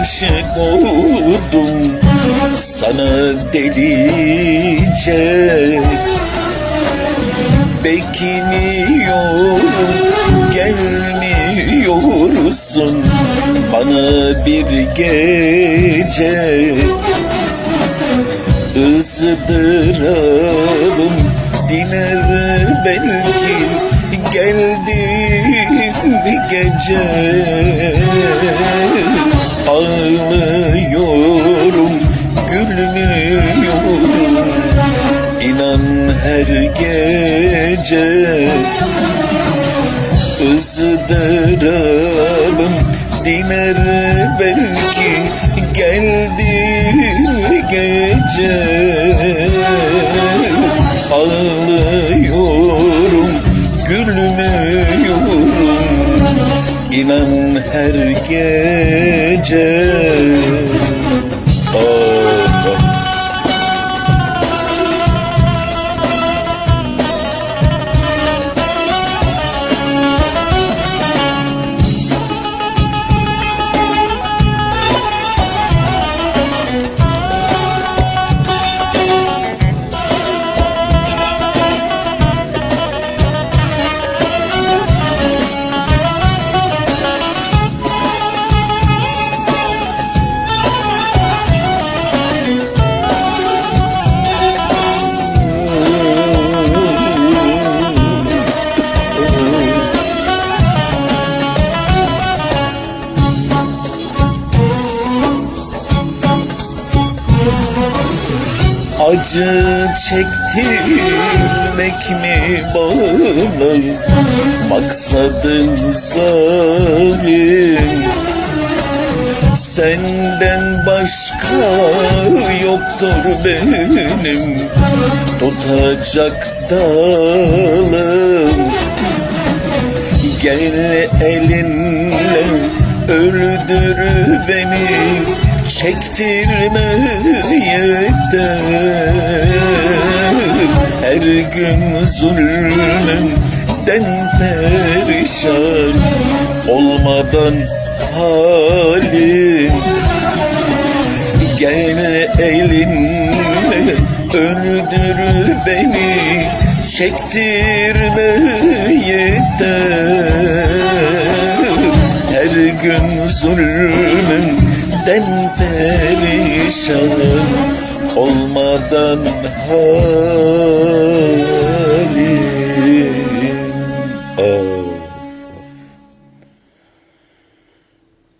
aşık oldum sana delice. Bekliyorum gelmiyorsun bana bir gece. Izdırabım diner belki geldiğin gece Ağlıyorum gülmüyorum. İnan her gece ızdırabım diner belki geldiğin gece. Ağlıyorum inan her gece Acı çektirmek mi bana Maksadın zalim Senden başka yoktur benim. Tutacak dalım. Gel elinle öldür beni Çektirme yeter Her gün zulmünden perişan Olmadan halim. Gel elinle öldür beni. Çektirme yeter Her gün zulmünden perişanım Olmadan halim